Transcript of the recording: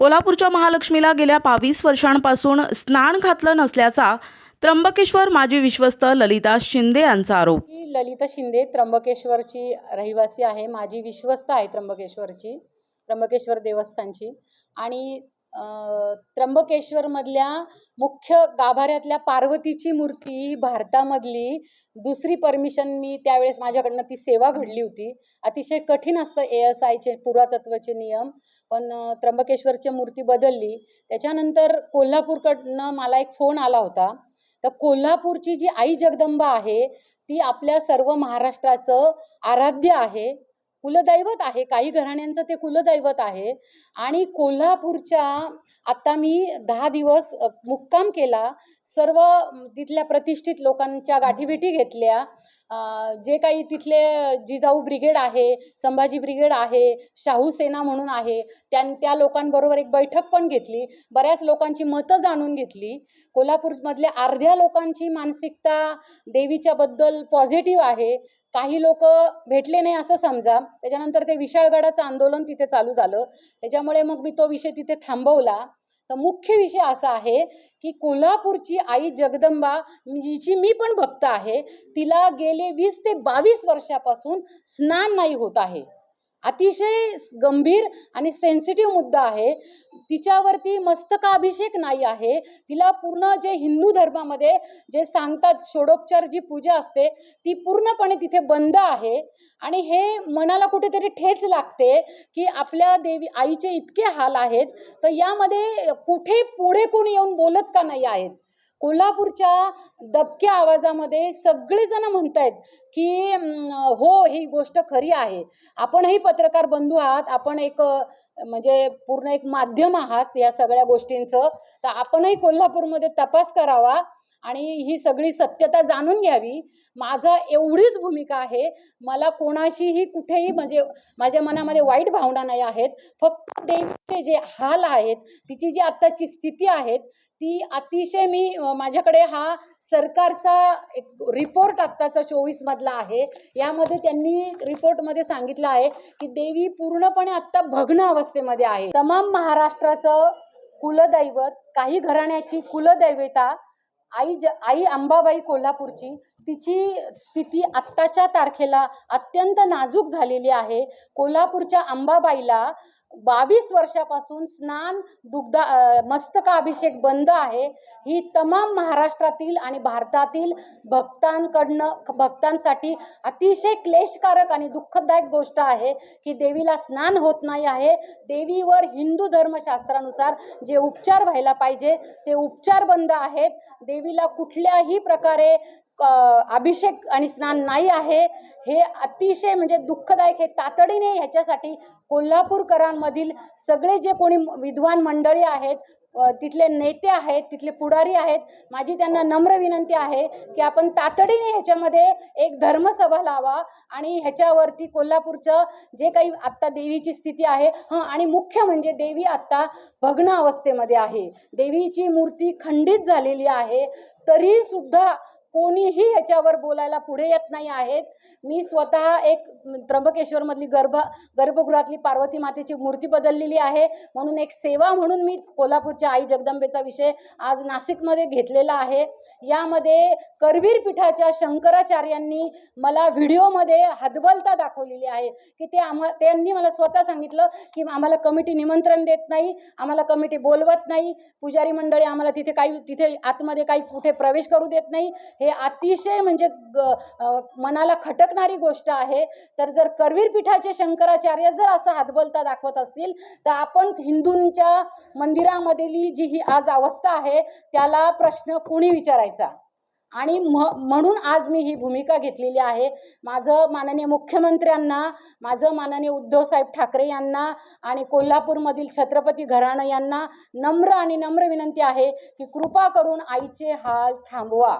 कोल्हापूरच्या महालक्ष्मीला गेल्या बावीस वर्षांपासून स्नान घातलं नसल्याचा त्र्यंबकेश्वर माजी विश्वस्त ललिता शिंदे यांचा आरोप. मी ललिता शिंदे त्र्यंबकेश्वरची रहिवासी आहे. माझी विश्वस्त आहे त्र्यंबकेश्वरची त्र्यंबकेश्वर देवस्थानची. आणि त्र्यंबकेश्वरमधल्या मुख्य गाभाऱ्यातल्या पार्वतीची मूर्ती ही भारतामधली. दुसरी परमिशन मी त्यावेळेस माझ्याकडनं ती सेवा घडली होती. अतिशय कठीण असतं ए एस आयचे पुरातत्वचे नियम पण त्र्यंबकेश्वरची मूर्ती बदलली. त्याच्यानंतर कोल्हापूरकडनं मला एक फोन आला होता. तर कोल्हापूरची जी आई जगदंबा आहे ती आपल्या सर्व महाराष्ट्राचं आराध्य आहे. कुलदैवत आहे. काही घराण्यांचं ते कुलदैवत आहे. आणि कोल्हापूरच्या आत्ता मी दहा दिवस मुक्काम केला. सर्व तिथल्या प्रतिष्ठित लोकांच्या गाठीभेटी घेतल्या. जे काही तिथले जिजाऊ ब्रिगेड आहे संभाजी ब्रिगेड आहे शाहू सेना म्हणून आहे त्या त्या लोकांबरोबर एक बैठक पण घेतली. बऱ्याच लोकांची मतं जाणून घेतली. कोल्हापूरमधल्या अर्ध्या लोकांची मानसिकता देवीच्याबद्दल पॉझिटिव्ह आहे. काही लोक भेटले नाही असं समजा. त्याच्यानंतर ते विशाळगडाचं आंदोलन तिथे चालू झालं. त्याच्यामुळे मग मी तो विषय तिथे थांबवला. तर मुख्य विषय असा आहे की कोल्हापूरची आई जगदंबा जिची मी पण भक्त आहे तिला गेले वीस ते बावीस वर्षापासून स्नान नाही होत आहे. अतिशय गंभीर आणि सेन्सिटिव्ह मुद्दा आहे. तिच्यावरती मस्तकाभिषेक नाही आहे. तिला पूर्ण जे हिंदू धर्मामध्ये जे सांगतात षोडोपचार जी पूजा असते ती पूर्णपणे तिथे बंद आहे. आणि हे मनाला कुठेतरी ठेच लागते की आपल्या देवी आईचे इतके हाल आहेत तर यामध्ये कुठे पुढे कोणी येऊन बोलत का नाही आहेत? कोल्हापूरच्या दबक्या आवाजामध्ये सगळेजण म्हणतायत की हो ही गोष्ट खरी आहे. आपणही पत्रकार बंधू आहात आपण एक म्हणजे पूर्ण एक माध्यम आहात या सगळ्या गोष्टींचं. तर आपणही कोल्हापूरमध्ये तपास करावा. आणि ही सगळी सत्यता जाणून घ्यावी. माझा एवढीच भूमिका आहे. मला कोणाशीही कुठेही म्हणजे माझ्या मनामध्ये वाईट भावना नाही आहेत. फक्त देवीचे जे हाल आहेत तिची जी आत्ताची स्थिती आहेत ती अतिशय मी माझ्याकडे हा सरकारचा एक रिपोर्ट आत्ताचा चोवीसमधला आहे. यामध्ये त्यांनी रिपोर्टमध्ये सांगितलं आहे की देवी पूर्णपणे आत्ता भग्न अवस्थेमध्ये आहे. तमाम महाराष्ट्राचं कुलदैवत काही घराण्याची कुलदैवता आई ज आई अंबाबाई कोल्हापूरची तिची स्थिती आत्ताच्या तारखेला अत्यंत नाजूक झालेली आहे. कोल्हापूरच्या अंबाबाईला बावीस वर्षापासून स्नान दुग्धा मस्तकाभिषेक बंद आहे. ही तमाम महाराष्ट्रातील आणि भारतातील भक्तांकडनं भक्तांसाठी अतिशय क्लेशकारक आणि दुःखदायक गोष्ट आहे की देवीला स्नान होत नाही आहे. देवीवर हिंदू धर्मशास्त्रानुसार जे उपचार व्हायला पाहिजे ते उपचार बंद आहेत. देवीला कुठल्याही प्रकारे अभिषेक आणि स्नान नाही आहे हे अतिशय म्हणजे दुःखदायक हे तातडीने ह्याच्यासाठी कोल्हापूरकरांमधील सगळे जे कोणी विद्वान मंडळी आहेत तिथले नेते आहेत तिथले पुढारी आहेत माझी त्यांना नम्र विनंती आहे की आपण तातडीने ह्याच्यामध्ये एक धर्मसभा लावा आणि ह्याच्यावरती कोल्हापूरचं जे काही आत्ता देवीची स्थिती आहे हां आणि मुख्य म्हणजे देवी आत्ता भग्न अवस्थेमध्ये आहे. देवीची मूर्ती खंडित झालेली आहे तरी सुद्धा कोणीही याच्यावर बोलायला पुढे येत नाही आहेत. मी स्वतः एक त्र्यंबकेश्वरमधली गर्भ गर्भगृहातली पार्वती मातेची मूर्ती बदललेली आहे. म्हणून एक सेवा म्हणून मी कोल्हापूरच्या आई जगदंबेचा विषय आज नाशिकमध्ये घेतलेला आहे. यामध्ये करवीर पीठाच्या शंकराचार्यांनी मला व्हिडिओमध्ये हदबलता दाखवलेली आहे की ते आम्हा त्यांनी मला स्वतः सांगितलं की आम्हाला कमिटी निमंत्रण देत नाही आम्हाला कमिटी बोलवत नाही. पुजारी मंडळी आम्हाला तिथे काही तिथे आतमध्ये काही कुठे प्रवेश करू देत नाही. हे अतिशय म्हणजे ग- मनाला खटकणारी गोष्ट आहे. तर जर करवीर पीठाचे शंकराचार्य जर असं हातबलता दाखवत असतील तर आपण हिंदूंच्या मंदिरामधली जी ही आज अवस्था आहे त्याला प्रश्न कुणी विचारायचा? आणि म म्हणून आज मी ही भूमिका घेतलेली आहे. माझं माननीय मुख्यमंत्र्यांना माझं माननीय उद्धवसाहेब ठाकरे यांना आणि कोल्हापूरमधील छत्रपती घराणं यांना नम्र आणि नम्र विनंती आहे की कृपा करून आईचे हाल थांबवा.